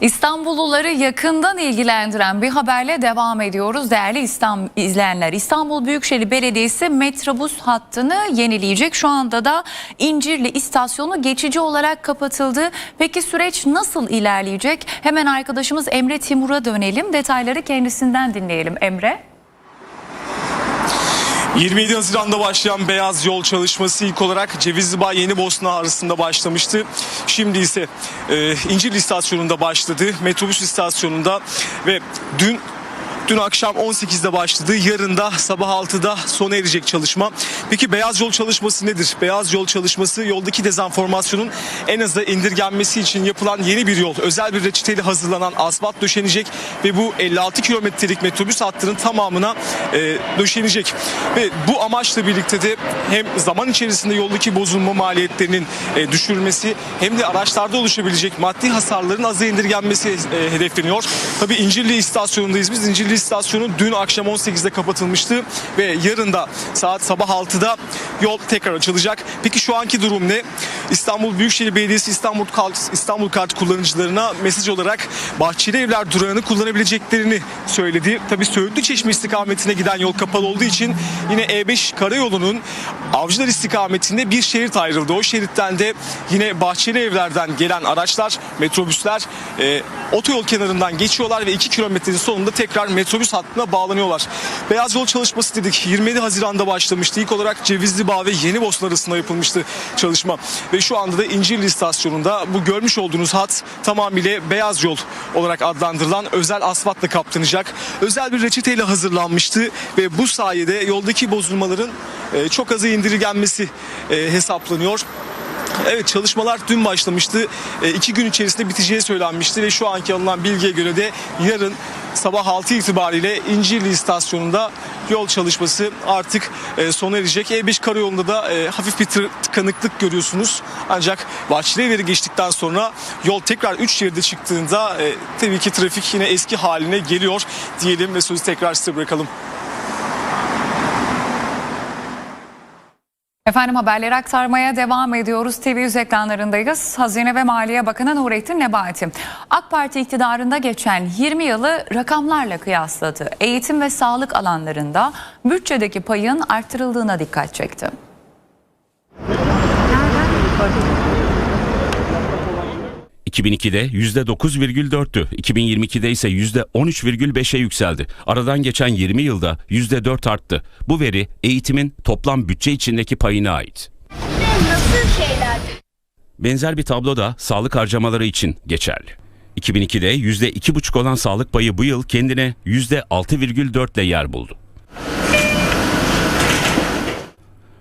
İstanbulluları yakından ilgilendiren bir haberle devam ediyoruz. Değerli İstanbul izleyenler, İstanbul Büyükşehir Belediyesi metrobüs hattını yenileyecek. Şu anda da İncirli istasyonu geçici olarak kapatıldı. Peki süreç nasıl ilerleyecek? Hemen arkadaşımız Emre Timur'a dönelim. Detayları kendisinden dinleyelim. Emre. 27 Haziran'da başlayan beyaz yol çalışması ilk olarak Cevizli Bağ Yeni Bosna arasında başlamıştı. Şimdi ise e, İncirli istasyonunda başladı. Metrobüs istasyonunda ve dün Dün akşam 18'de başladı. Yarın da sabah 6'da sona erecek çalışma. Peki beyaz yol çalışması nedir? Beyaz yol çalışması yoldaki dezenformasyonun en aza indirgenmesi için yapılan yeni bir yol. Özel bir reçeteyle hazırlanan asfalt döşenecek ve bu 56 kilometrelik metrobüs hattının tamamına e, döşenecek. Ve bu amaçla birlikte de hem zaman içerisinde yoldaki bozulma maliyetlerinin e, düşürülmesi hem de araçlarda oluşabilecek maddi hasarların aza indirgenmesi e, hedefleniyor. Tabii İncirli istasyonundayız biz. İncirli istasyonu dün akşam 18'de kapatılmıştı ve yarın da saat sabah 6'da yol tekrar açılacak. Peki şu anki durum ne? İstanbul Büyükşehir Belediyesi İstanbul Kart, İstanbul Kart kullanıcılarına mesaj olarak Bahçeli Evler durağını kullanabileceklerini söyledi. Tabii Söğütlü Çeşme istikametine giden yol kapalı olduğu için yine E5 karayolunun Avcılar istikametinde bir şerit ayrıldı. O şeritten de yine Bahçeli Evler'den gelen araçlar, metrobüsler e, otoyol kenarından geçiyorlar ve 2 kilometrenin sonunda tekrar metrobüs hattına bağlanıyorlar. Beyaz yol çalışması dedik. 27 Haziran'da başlamıştı. İlk olarak Cevizli Bağ ve Yeni Bosna arasında yapılmıştı çalışma. Ve şu anda da İncirli istasyonunda bu görmüş olduğunuz hat tamamıyla beyaz yol olarak adlandırılan özel asfaltla kaplanacak. Özel bir reçeteyle hazırlanmıştı ve bu sayede yoldaki bozulmaların e, çok aza indirgenmesi e, hesaplanıyor. Evet çalışmalar dün başlamıştı. E, iki gün içerisinde biteceği söylenmişti ve şu anki alınan bilgiye göre de yarın sabah 6 itibariyle İncirli istasyonunda yol çalışması artık e, sona erecek. E5 karayolunda da e, hafif bir tıkanıklık görüyorsunuz. Ancak Bahçeli Evleri geçtikten sonra yol tekrar 3 şeride çıktığında e, tabii ki trafik yine eski haline geliyor diyelim ve sözü tekrar size bırakalım. Efendim haberleri aktarmaya devam ediyoruz. TV100 ekranlarındayız. Hazine ve Maliye Bakanı Nurettin Nebati. AK Parti iktidarında geçen 20 yılı rakamlarla kıyasladı. Eğitim ve sağlık alanlarında bütçedeki payın artırıldığına dikkat çekti. ...2002'de %9,4'tü. 2022'de ise %13,5'e yükseldi. Aradan geçen 20 yılda %4 arttı. Bu veri eğitimin toplam bütçe içindeki payına ait. Nasıl şeyler? Benzer bir tablo da sağlık harcamaları için geçerli. 2002'de %2,5 olan sağlık payı bu yıl kendine %6,4 ile yer buldu.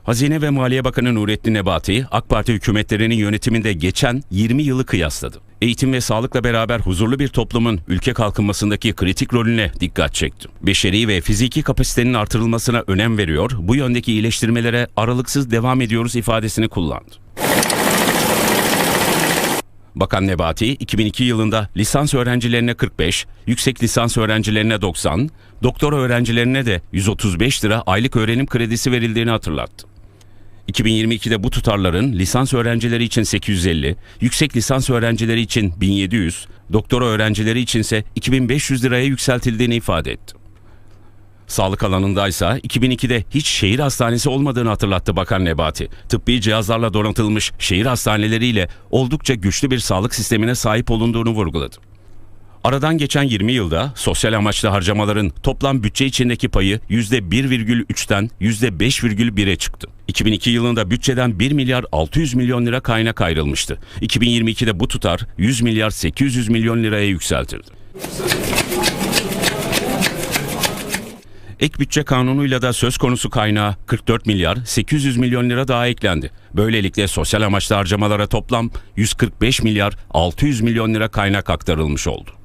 Hazine ve Maliye Bakanı Nurettin Nebati, AK Parti hükümetlerinin yönetiminde geçen 20 yılı kıyasladı. Eğitim ve sağlıkla beraber huzurlu bir toplumun ülke kalkınmasındaki kritik rolüne dikkat çekti. Beşeri ve fiziki kapasitenin artırılmasına önem veriyor, bu yöndeki iyileştirmelere aralıksız devam ediyoruz ifadesini kullandı. Bakan Nebati 2002 yılında lisans öğrencilerine 45, yüksek lisans öğrencilerine 90, doktora öğrencilerine de 135 lira aylık öğrenim kredisi verildiğini hatırlattı. 2022'de bu tutarların lisans öğrencileri için 850, yüksek lisans öğrencileri için 1700, doktora öğrencileri içinse 2500 liraya yükseltildiğini ifade etti. Sağlık alanındaysa 2002'de hiç şehir hastanesi olmadığını hatırlattı Bakan Nebati. Tıbbi cihazlarla donatılmış şehir hastaneleriyle oldukça güçlü bir sağlık sistemine sahip olunduğunu vurguladı. Aradan geçen 20 yılda sosyal amaçlı harcamaların toplam bütçe içindeki payı %1,3'ten %5,1'e çıktı. 2002 yılında bütçeden 1 milyar 600 milyon lira kaynak ayrılmıştı. 2022'de bu tutar 100 milyar 800 milyon liraya yükseltildi. Ek bütçe kanunuyla da söz konusu kaynağa 44 milyar 800 milyon lira daha eklendi. Böylelikle sosyal amaçlı harcamalara toplam 145 milyar 600 milyon lira kaynak aktarılmış oldu.